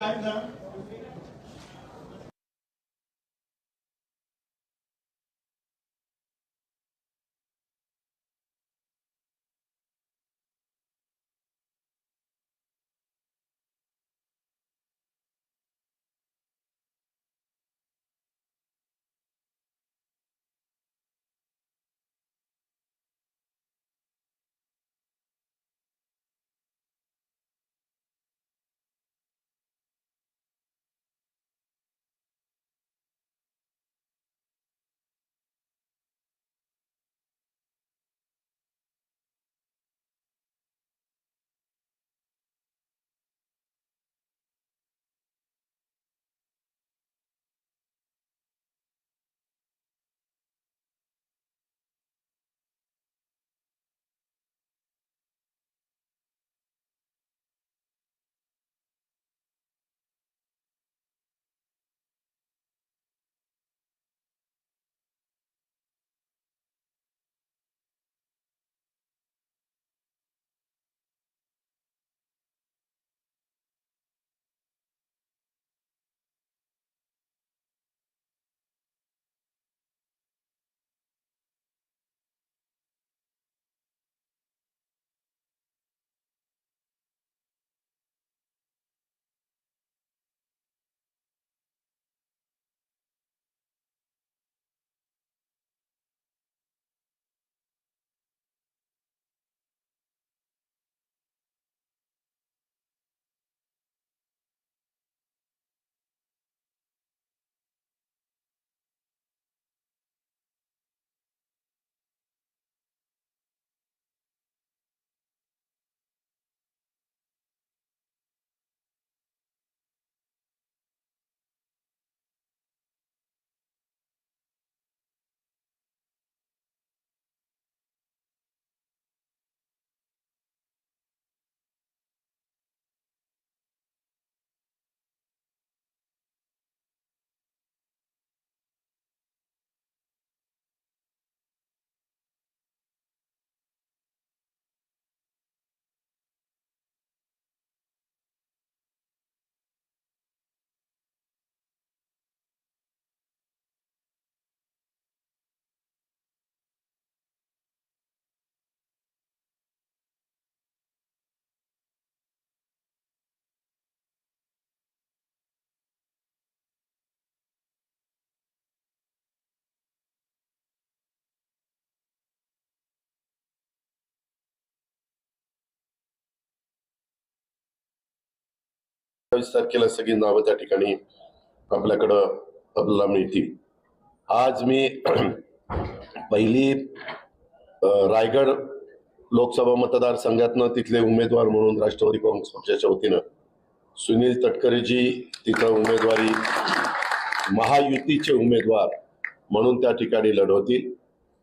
time now. बावीस तारखेला सगळी नावं त्या ठिकाणी आपल्याकडं आपल्याला मिळतील. आज मी पहिली रायगड लोकसभा मतदारसंघातनं तिथले उमेदवार म्हणून राष्ट्रवादी काँग्रेस पक्षाच्या वतीनं सुनील तटकरेजी तिथं उमेदवारी महायुतीचे उमेदवार म्हणून त्या ठिकाणी लढवतील.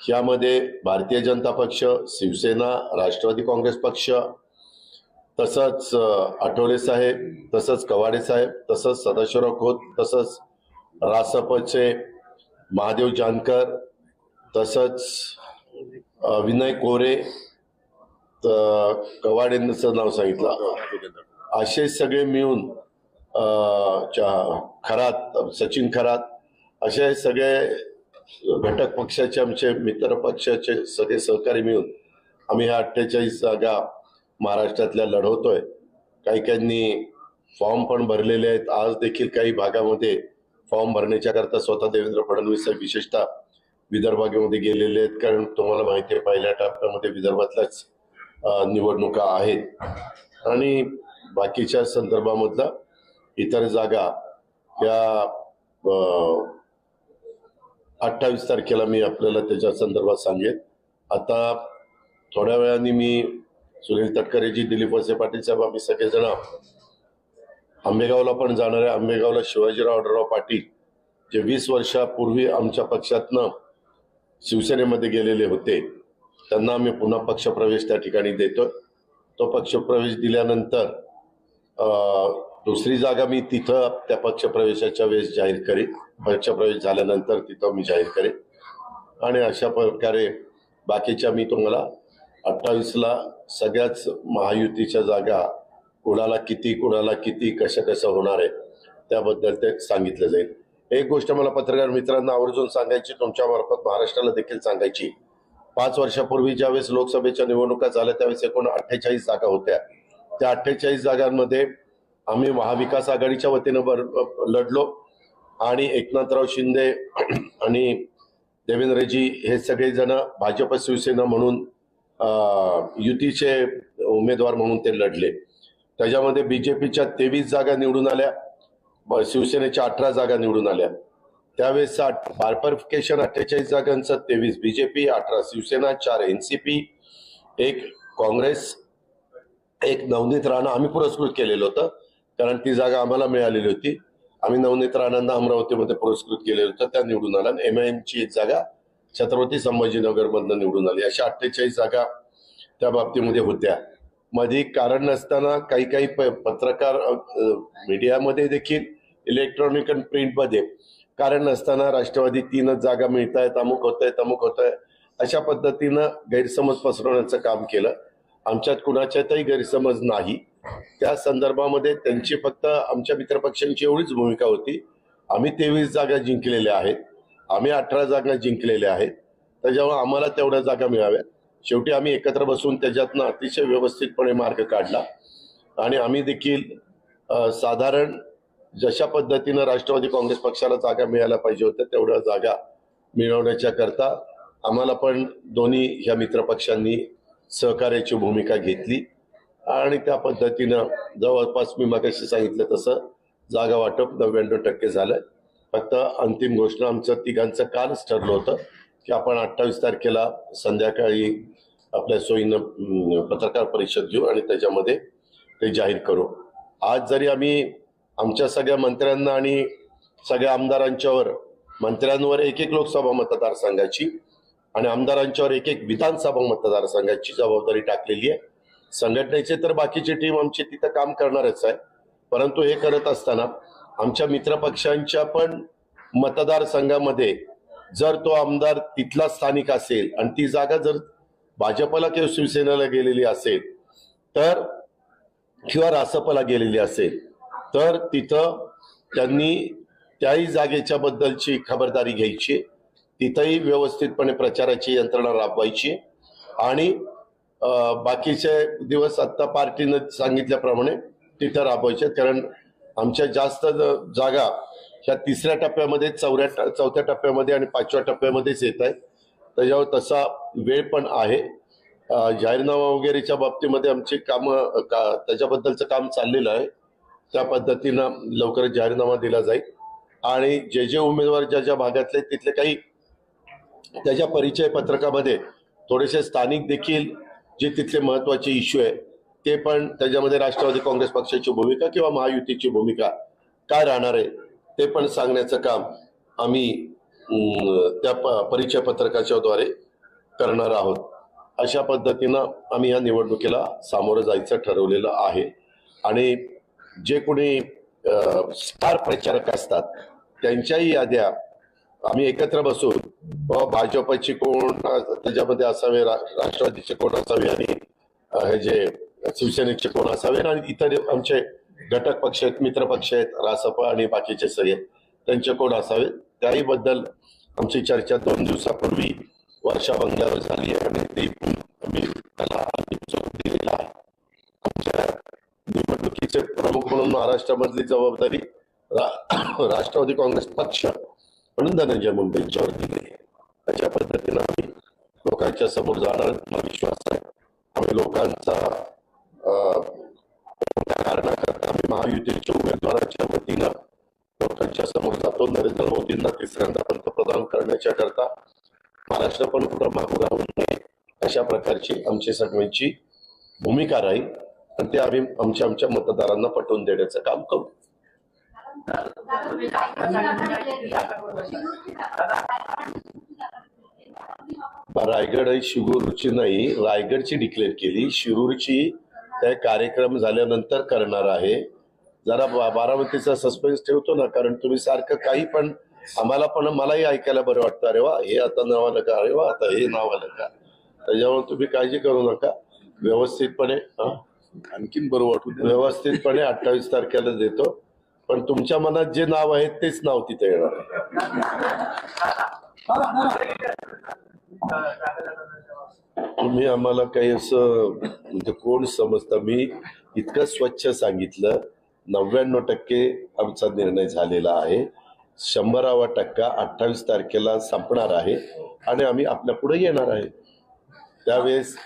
यामध्ये भारतीय जनता पक्ष शिवसेना राष्ट्रवादी काँग्रेस पक्ष तसंच आठवले साहेब तसंच कवाडे साहेब तसंच सदाशिवराव खोत तसंच रासपचे महादेव जानकर तसंच विनय कोरे कवाडेंचं नाव सांगितलं. असे सगळे मिळून खरात सचिन खरात असे सगळे घटक पक्षाचे आमचे मित्र पक्षाचे सगळे सहकारी मिळून आम्ही ह्या अठ्ठेचाळीस जागा महाराष्ट्रातल्या लढवतोय. काही काहींनी फॉर्म पण भरलेले आहेत. आज देखील काही भागामध्ये फॉर्म भरण्याच्या करता स्वतः देवेंद्र फडणवीस साहेब विशेषतः विदर्भामध्ये गेलेले आहेत. कारण तुम्हाला माहिती आहे पहिल्या टप्प्यामध्ये विदर्भातल्याच निवडणुका आहेत. आणि बाकीच्या संदर्भामधला इतर जागा या अठ्ठावीस तारखेला मी आपल्याला त्याच्या संदर्भात सांगेन. आता थोड्या वेळाने मी सुनील तटकरेजी दिलीप वसे पाटील साहेब आम्ही सगळेजण आंबेगावला पण जाणार आहे. आंबेगावला शिवाजीराव आढळराव पाटील जे वीस वर्षापूर्वी आमच्या पक्षातनं शिवसेनेमध्ये गेलेले होते त्यांना आम्ही पुन्हा पक्षप्रवेश त्या ठिकाणी देतोय. तो पक्षप्रवेश दिल्यानंतर दुसरी जागा मी तिथं त्या पक्षप्रवेशाच्या वेळेस जाहीर करेन. पक्षप्रवेश झाल्यानंतर तिथं मी जाहीर करेन. आणि अशा प्रकारे बाकीच्या मी तुम्हाला अठ्ठावीसला सगळ्याच महायुतीच्या जागा कुणाला किती कुणाला किती कसं कसं होणार आहे त्याबद्दल ते सांगितलं जाईल. एक गोष्ट मला पत्रकार मित्रांना आवर्जून सांगायची तुमच्यामार्फत महाराष्ट्राला देखील सांगायची. पाच वर्षापूर्वी ज्यावेळेस लोकसभेच्या निवडणुका झाल्या त्यावेळेस एकूण अठ्ठेचाळीस जागा होत्या. त्या अठ्ठेचाळीस जागांमध्ये आम्ही महाविकास आघाडीच्या वतीनं बर- लढलो आणि एकनाथराव शिंदे आणि देवेंद्रजी हे सगळेजण भाजप शिवसेना म्हणून युतीचे उमेदवार म्हणून ते लढले. त्याच्यामध्ये बीजेपीच्या तेवीस जागा निवडून आल्या शिवसेनेच्या अठरा जागा निवडून आल्या. त्यावेळेस बारपरिफिकेशन अठ्ठेचाळीस जागांचं तेवीस बीजेपी अठरा शिवसेना चार एनसीपी एक काँग्रेस एक नवनीत राणा आम्ही पुरस्कृत केलेलं होतं कारण ती जागा आम्हाला मिळालेली होती. आम्ही नवनीत राणांना अमरावतीमध्ये पुरस्कृत केलेलं होतं त्या निवडून आल्या एम आय ची एक जागा छत्रपती संभाजीनगरमधनं निवडून आली. अशा अठ्ठेचाळीस जागा त्या बाबतीमध्ये होत्या. मध्ये कारण नसताना काही काही प- पत्रकार मीडियामध्ये देखील इलेक्ट्रॉनिक आणि प्रिंटमध्ये कारण नसताना राष्ट्रवादी तीनच जागा मिळत आहेत अमुक होत आहे अमुक होत आहे अशा पद्धतीनं गैरसमज पसरवण्याचं काम केलं. आमच्यात कुणाच्यातही गैरसमज नाही. त्या संदर्भामध्ये त्यांची फक्त आमच्या मित्रपक्षांची एवढीच भूमिका होती. आम्ही तेवीस जागा जिंकलेल्या आहेत. आम्ही अठरा जागा जिंकलेल्या आहेत. त्याच्यामुळे आम्हाला तेवढ्या जागा मिळाव्यात. शेवटी आम्ही एकत्र बसून त्याच्यातनं अतिशय व्यवस्थितपणे मार्ग काढला. आणि आम्ही देखील साधारण जशा पद्धतीनं राष्ट्रवादी काँग्रेस पक्षाला जागा मिळायला पाहिजे होत्या तेवढ्या जागा मिळवण्याच्या करता आम्हाला पण दोन्ही ह्या मित्रपक्षांनी सहकार्याची भूमिका घेतली. आणि त्या पद्धतीनं जवळपास मी मागाशी सांगितलं तसं जागा वाटप नव्याण्णव टक्के झालं. फक्त अंतिम घोषणा आमचं तिघांचं कालच ठरलं होतं की आपण अठ्ठावीस तारखेला संध्याकाळी आपल्या सोयीनं पत्रकार परिषद घेऊ आणि त्याच्यामध्ये ते जाहीर करू. आज जरी आम्ही आमच्या सगळ्या मंत्र्यांना आणि सगळ्या आमदारांच्यावर मंत्र्यांवर एक एक लोकसभा मतदारसंघाची आणि आमदारांच्यावर एक एक विधानसभा मतदारसंघाची जबाबदारी टाकलेली आहे. संघटनेचे तर बाकीची टीम आमची तिथं काम करणारच आहे. परंतु हे करत असताना आमच्या मित्रपक्षांच्या पण मतदारसंघामध्ये जर तो आमदार तिथला स्थानिक असेल आणि ती जागा जर भाजपला किंवा शिवसेनेला गेलेली असेल तर किंवा रासपला गेलेली असेल तर तिथं त्यांनी त्याही जागेच्या बद्दलची खबरदारी घ्यायची तिथंही व्यवस्थितपणे प्रचाराची यंत्रणा राबवायची आणि बाकीचे दिवस आत्ता पार्टीनं सांगितल्याप्रमाणे तिथं राबवायचे कारण आमच्या जास्त जागा ह्या तिसऱ्या टप्प्यामध्ये चौऱ्या चौथ्या टप्प्यामध्ये आणि पाचव्या टप्प्यामध्येच येत आहेत. त्याच्यावर तसा वेळ पण आहे. जाहीरनामा वगैरेच्या बाबतीमध्ये आमची कामं का त्याच्याबद्दलचं काम चाललेलं आहे. त्या पद्धतीनं लवकरच जाहीरनामा दिला जाईल. आणि जे जे उमेदवार ज्या ज्या भागातले तिथले काही त्याच्या परिचय पत्रकामध्ये थोडेसे स्थानिक देखील जे तिथले महत्त्वाचे इश्यू आहे ते पण त्याच्यामध्ये राष्ट्रवादी काँग्रेस पक्षाची भूमिका किंवा महायुतीची भूमिका काय राहणार आहे ते पण सांगण्याचं काम आम्ही त्या प- परिचय पत्रकाच्या द्वारे करणार आहोत. अशा पद्धतीनं आम्ही या निवडणुकीला सामोरं जायचं ठरवलेलं आहे. आणि जे कोणी स्टार प्रचारक असतात त्यांच्याही याद्या आम्ही एकत्र बसून भाजपची कोण त्याच्यामध्ये असावे रा- राष्ट्रवादीचे कोण असावे आणि हे जे शिवसेनेचे कोण असावे. आणि इतर आमचे घटक पक्ष आहेत मित्र पक्ष आहेत रासप आणि बाकीचे सगळे त्यांचे कोण असावे? त्याही बद्दल आमची चर्चा दोन दिवसापूर्वी वर्षा बंगल्यावर झाली आणि ती आम्ही त्याला दिलेला आमच्या निवडणुकीचे प्रमुख म्हणून महाराष्ट्रामधली जबाबदारी राष्ट्रवादी काँग्रेस पक्ष म्हणून धनंजय मुंडे यांच्यावर दिली अशा पद्धतीनं आम्ही लोकांच्या समोर जाणार मला विश्वास आहे. आम्ही लोकांचा अं, त्या कारणाकरता आम्ही महायुतीच्या उमेदवाराच्या वतीनं लोकांच्या समोर जातो. नरेंद्र मोदींना तिसऱ्यांदा पंतप्रधान करण्याच्या करता महाराष्ट्र पण पुढं मागू राहू नये अशा प्रकारची आमची सगळ्यांची भूमिका राहील. आणि ते आम्ही आमच्या आमच्या मतदारांना पटवून देण्याचं काम करू. रायगड ही शिरूरची नाही रायगडची डिक्लेअर केली. शिरूरची त्या कार्यक्रम झाल्यानंतर करणार आहे. जरा बारामतीचा सस्पेन्स ठेवतो ना कारण तुम्ही सारखं काही पण आम्हाला पण मलाही ऐकायला बरं वाटतं. अरे वा हे आता नाव आलं का? अरे वा आता हे नाव आलं का? त्याच्यामुळे तुम्ही काळजी करू नका. व्यवस्थितपणे आणखीन बरं वाटू व्यवस्थितपणे अठ्ठावीस तारखेला देतो. पण तुमच्या मनात जे नाव आहे तेच नाव तिथे येणार. तुम्ही आम्हाला काही असं म्हणजे कोण समजता? मी इतकं स्वच्छ सांगितलं. नव्याण्णव टक्के आमचा निर्णय झालेला आहे. शंभरावा टक्का अठ्ठावीस तारखेला संपणार आहे आणि आम्ही आपल्या पुढे येणार आहे. त्यावेळेस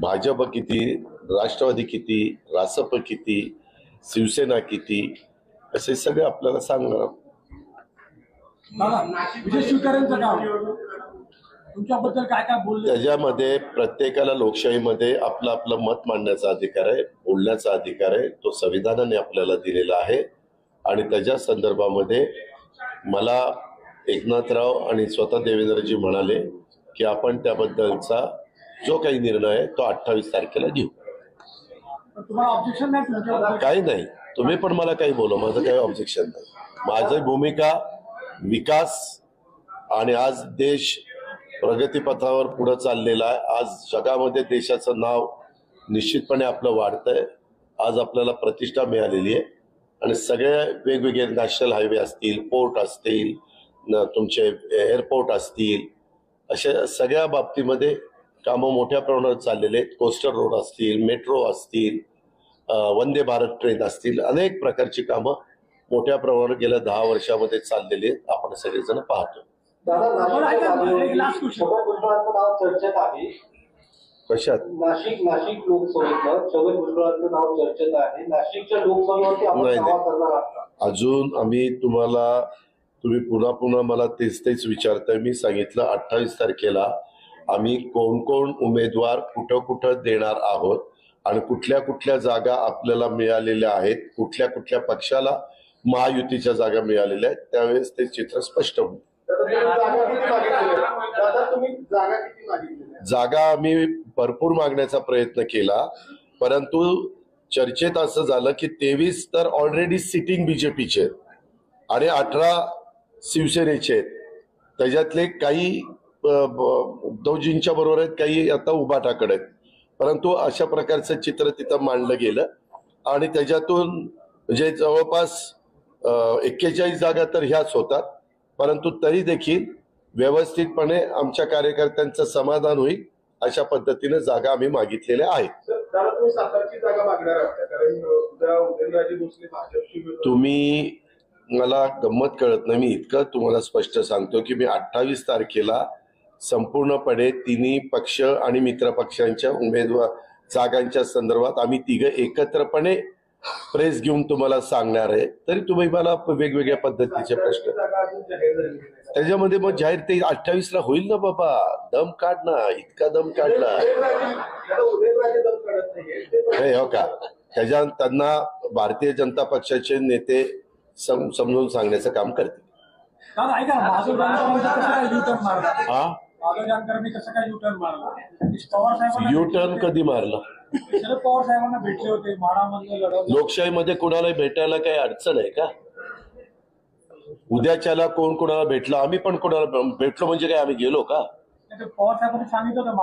भाजप किती राष्ट्रवादी किती रासप किती शिवसेना किती असे सगळे आपल्याला सांगणार दादा विजय शिवकरांचं काम तुमच्याबद्दल काय काय बोलले? त्याच्यामध्ये प्रत्येकाला लोकशाहीमध्ये आपलं आपलं मत मांडण्याचा अधिकार आहे बोलण्याचा अधिकार आहे. तो संविधानाने आपल्याला दिलेला आहे. आणि त्याच्या संदर्भामध्ये मला एकनाथराव आणि स्वतः देवेंद्रजी म्हणाले की आपण त्याबद्दलचा जो काही निर्णय आहे तो अठ्ठावीस तारखेला घेऊ. काही नाही. तुम्ही पण मला काही बोला. माझं काही ऑब्जेक्शन नाही. माझी भूमिका विकास आणि आज देश प्रगतीपथावर पुढे चाललेला आहे. आज जगामध्ये देशाचं नाव निश्चितपणे आपलं वाढतंय. आज आपल्याला प्रतिष्ठा मिळालेली आहे. आणि सगळे वेगवेगळे नॅशनल हायवे असतील पोर्ट असतील न तुमचे एअरपोर्ट असतील अशा सगळ्या बाबतीमध्ये कामं मोठ्या प्रमाणात चाललेले आहेत. कोस्टर रोड असतील मेट्रो असतील वंदे भारत ट्रेन असतील अनेक प्रकारची कामं मोठ्या प्रमाणात गेल्या दहा वर्षामध्ये चाललेली आहेत. आपण सगळेजण पाहतो चर्चेत आहे. कशात? नाशिक नाशिक लोकसभेतलं छगन भुजबळांचं नाव चर्चेत आहे. नाशिकच्या लोकसभेवरती आपण? अजून आम्ही तुम्हाला तुम्ही पुन्हा पुन्हा मला तेच तेच विचारताय. मी सांगितलं अठ्ठावीस तारखेला आम्ही कोण कोण उमेदवार कुठं कुठं देणार आहोत आणि कुठल्या कुठल्या जागा आपल्याला मिळालेल्या आहेत कुठल्या कुठल्या पक्षाला महायुतीच्या जागा मिळालेल्या आहेत त्यावेळेस ते चित्र स्पष्ट होईल. जागा आम्ही भरपूर मागण्याचा प्रयत्न केला परंतु चर्चेत असं झालं की तेवीस तर ऑलरेडी सिटिंग बीजेपीचे आहेत आणि अठरा शिवसेनेचे आहेत. त्याच्यातले काही उद्धवजींच्या बरोबर आहेत काही आता उभाटाकडे आहेत. परंतु अशा प्रकारचं चित्र तिथं मांडलं गेलं आणि त्याच्यातून म्हणजे जवळपास एक्केचाळीस जागा तर ह्याच होतात. परंतु तरी देखील व्यवस्थितपणे आमच्या कार्यकर्त्यांचं समाधान होईल अशा पद्धतीने जागा आम्ही मागितलेल्या आहेत. तुम्ही मला गंमत कळत नाही मी इतकं तुम्हाला स्पष्ट सांगतो की मी अठ्ठावीस तारखेला संपूर्णपणे तिन्ही पक्ष आणि मित्र पक्षांच्या उमेदवार जागांच्या संदर्भात आम्ही तिघं एकत्रपणे प्रेस घेऊन तुम्हाला सांगणार आहे. तरी तुम्ही मला वेगवेगळ्या पद्धतीचे प्रश्न. त्याच्यामध्ये मग जाहीर ते अठ्ठावीस ला होईल ना बाबा. दम काढ ना इतका दम काढला हे हो का? त्याच्या त्यांना भारतीय जनता पक्षाचे नेते सम- समजून सांगण्याचं काम करतील. हा? कसं काय युटर्न मारला? पवार साहेबांना यू टर्न. कधी मारलं? शरद पवार साहेबांना भेटले होते. लढवलं लोकशाहीमध्ये कोणाला भेटायला काही अडचण आहे का? उद्याच्याला कोण कोणाला भेटलं? आम्ही पण कोणाला भेटलो म्हणजे काय आम्ही गेलो का? ते पवार साहेबांनी सांगितलं होतं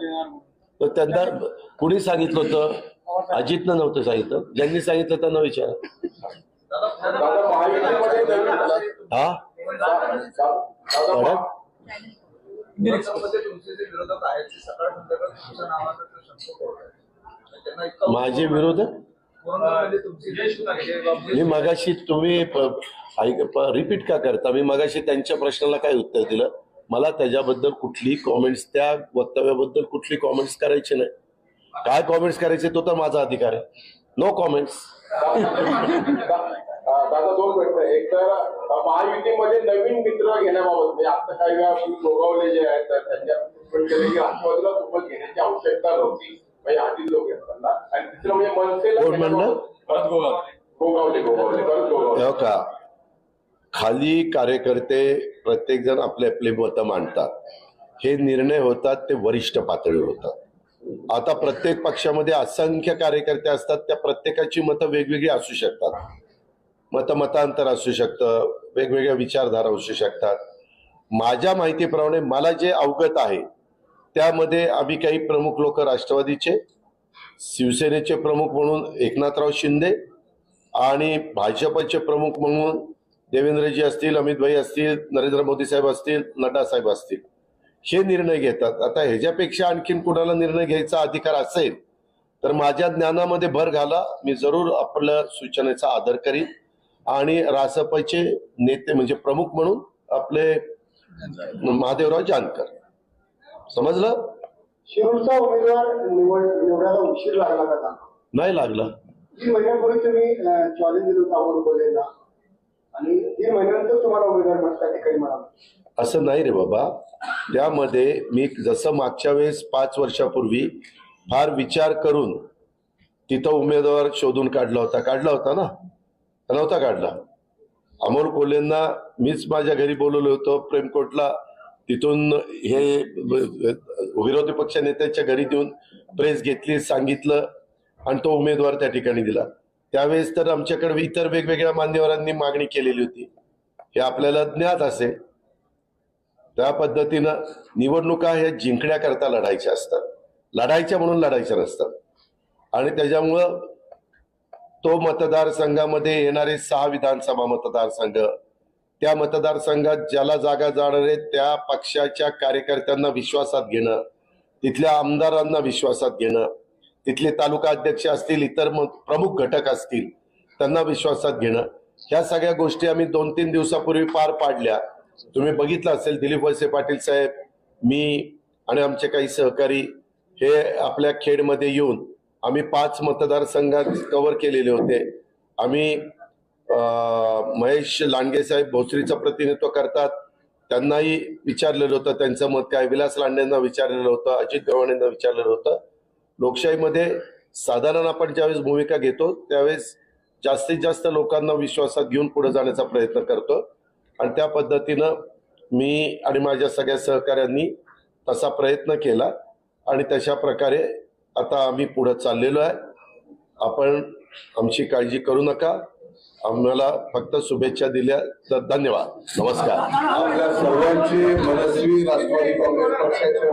येणार म्हणून. तर त्यांना कुणी सांगितलं होतं? अजितनं नव्हतं सांगितलं. ज्यांनी सांगितलं त्यांना विचार. दादा, महायुतीमध्ये नवीन- हा? दादा, माझे विरोधक? कोरोनामध्ये तुमची जे मी मगाशी तुम्ही रिपीट का करता? मी मगाशी त्यांच्या प्रश्नाला काय उत्तर दिलं? मला त्याच्याबद्दल कुठली कॉमेंट्स त्या वक्तव्याबद्दल कुठली कॉमेंट्स करायचे नाही. काय कॉमेंट्स करायचे तो तर माझा अधिकार आहे. नो कॉमेंट्स दादा दोन प्रश्न एक तर महायुतीमध्ये नवीन मित्र घेण्याबाबत म्हणजे आता काही वेळा गोगावले जे आहेत तर त्यांच्या पण केले की राष्ट्रवादीला सोबत घेण्याची आवश्यकता नव्हती. म्हणजे आधी लोक असताना आणि तिसरं म्हणजे मनसेला गोगावले. गोगावले भरत गोगावले. हो का? खाली कार्यकर्ते प्रत्येक जण आपले आपले मतं मांडतात. हे निर्णय होतात ते वरिष्ठ पातळीवर होतात. आता प्रत्येक पक्षामध्ये असंख्य कार्यकर्ते असतात त्या प्रत्येकाची मतं वेगवेगळी असू शकतात. मतमतांतर असू शकतं वेगवेगळ्या विचारधारा असू शकतात. माझ्या माहितीप्रमाणे मला जे अवगत आहे त्यामध्ये आम्ही काही प्रमुख लोक राष्ट्रवादीचे शिवसेनेचे प्रमुख म्हणून एकनाथराव शिंदे आणि भाजपचे प्रमुख म्हणून देवेंद्रजी असतील अमितभाई असतील नरेंद्र मोदी साहेब असतील नड्डा साहेब असतील. हे निर्णय घेतात. आता ह्याच्यापेक्षा आणखीन कुणाला निर्णय घ्यायचा अधिकार असेल तर माझ्या ज्ञानामध्ये भर घाला. मी जरूर आपल्या सूचनेचा आदर करीन. आणि रासपचे नेते म्हणजे प्रमुख म्हणून आपले महादेवराव जानकर. समजलं? शिरूरचा उमेदवार निवड निवडायला उशीर लागला का? नाही लागला. तीन महिन्यांपूर्वी तुम्ही चॉलेंज दिलं होतं कोल्हेला आणि तीन महिन्यानंतर तुम्हाला उमेदवार म्हणून त्या ठिकाणी मिळाला असं नाही रे बाबा. त्यामध्ये मी जसं मागच्या वेळेस पाच वर्षापूर्वी फार विचार करून तिथं उमेदवार शोधून काढला होता. काढला होता ना? नव्हता काढला. अमोल कोल्हेंना मीच माझ्या घरी बोलवलं होतं प्रेमकोटला. तिथून हे विरोधी पक्ष नेत्याच्या घरी देऊन प्रेस घेतली सांगितलं आणि तो उमेदवार त्या ठिकाणी दिला. त्यावेळेस तर आमच्याकडे इतर वेगवेगळ्या मान्यवरांनी मागणी केलेली होती. हे आपल्याला ज्ञात असे त्या पद्धतीनं निवडणुका हे जिंकण्याकरता लढायच्या असतात. लढायच्या म्हणून लढायच्या नसतात. आणि त्याच्यामुळं तो मतदारसंघामध्ये येणारे सहा विधानसभा मतदारसंघ. त्या मतदारसंघात ज्याला जागा जाणार आहे त्या पक्षाच्या कार्यकर्त्यांना विश्वासात घेणं तिथल्या आमदारांना विश्वासात घेणं तिथले तालुका अध्यक्ष असतील इतर म- प्रमुख घटक असतील त्यांना विश्वासात घेणं. ह्या सगळ्या गोष्टी आम्ही दोन तीन दिवसापूर्वी पार पाडल्या. तुम्ही बघितलं असेल दिलीप वळसे पाटील साहेब मी आणि आमचे काही सहकारी हे आपल्या खेडमध्ये येऊन आम्ही पाच मतदारसंघात कव्हर केलेले होते. आम्ही महेश लांडगेसाहेब भोसरीचं प्रतिनिधित्व करतात. त्यांनाही विचारलेलं होतं त्यांचं मत काय? विलास लांडेंना विचारलेलं होतं अजित गव्हाणेंना विचारलेलं होतं. लोकशाहीमध्ये साधारण आपण ज्यावेळेस भूमिका घेतो त्यावेळेस जास्तीत जास्त लोकांना विश्वासात घेऊन पुढे जाण्याचा प्रयत्न करतो. आणि त्या पद्धतीनं मी आणि माझ्या सगळ्या सहकाऱ्यांनी तसा प्रयत्न केला. आणि तशा प्रकारे आता आम्ही पुढे चाललेलो आहे. आपण आमची काळजी करू नका. आम्हाला फक्त शुभेच्छा दिल्या. तर धन्यवाद. नमस्कार. आपल्या सर्वांची मनस्वी राष्ट्रवादी काँग्रेस पक्षाच्या